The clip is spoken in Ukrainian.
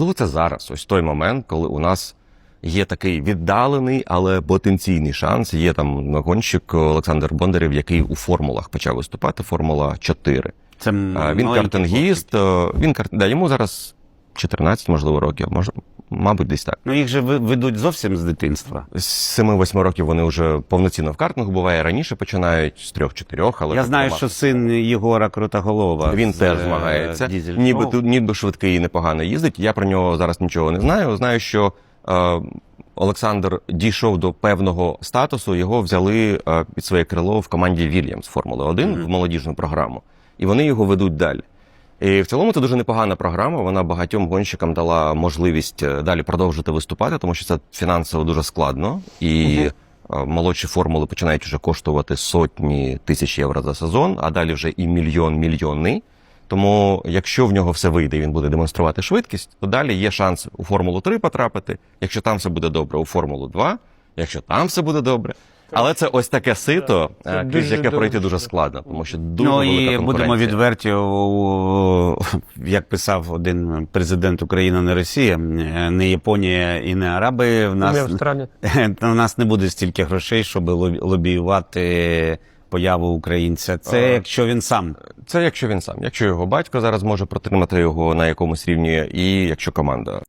Можливо, це зараз, ось той момент, коли у нас є такий віддалений, але потенційний шанс. Є там гонщик Олександр Бондарєв, який у формулах почав виступати. Формула 4. Це Він картингіст. е, Він кар... да, йому зараз 14, можливо, років. Може, мабуть, десь так. Ну їх же ведуть зовсім з дитинства. З 7-8 років вони вже повноцінно в картингу буває раніше починають з 3-4, але Я знаю, нема. що син Єгора Крутоголова. Він з, теж е, змагається. Ніби, тут- ніби швидкий і непогано їздить. Я про нього зараз нічого не знаю. Знаю, що е, Олександр дійшов до певного статусу. Його взяли е, під своє крило в команді Вільямс Формули 1 Мгм. в молодіжну програму. І вони його ведуть далі. І в цілому це дуже непогана програма. Вона багатьом гонщикам дала можливість е, далі продовжити виступати, тому що це фінансово дуже складно. І е, молодші формули починають вже коштувати сотні тисяч євро за сезон, а далі вже і мільйон мільйони. Тому, якщо в нього все вийде, і він буде демонструвати швидкість, то далі є шанс у Формулу 3 потрапити. Якщо там все буде добре, у Формулу 2, якщо там все буде добре. Але це ось таке сито, е, крізь дуже яке пройти дуже складно, тому що дуже ну велика і будемо відверті, як писав один президент України, не Росія, не Японія і не Араби. В нас Австралія. у нас не буде стільки грошей, щоб лоб- лобіювати появу українця. Це А. якщо він сам Це якщо він сам, якщо його батько зараз може протримати його на якомусь рівні, і якщо команда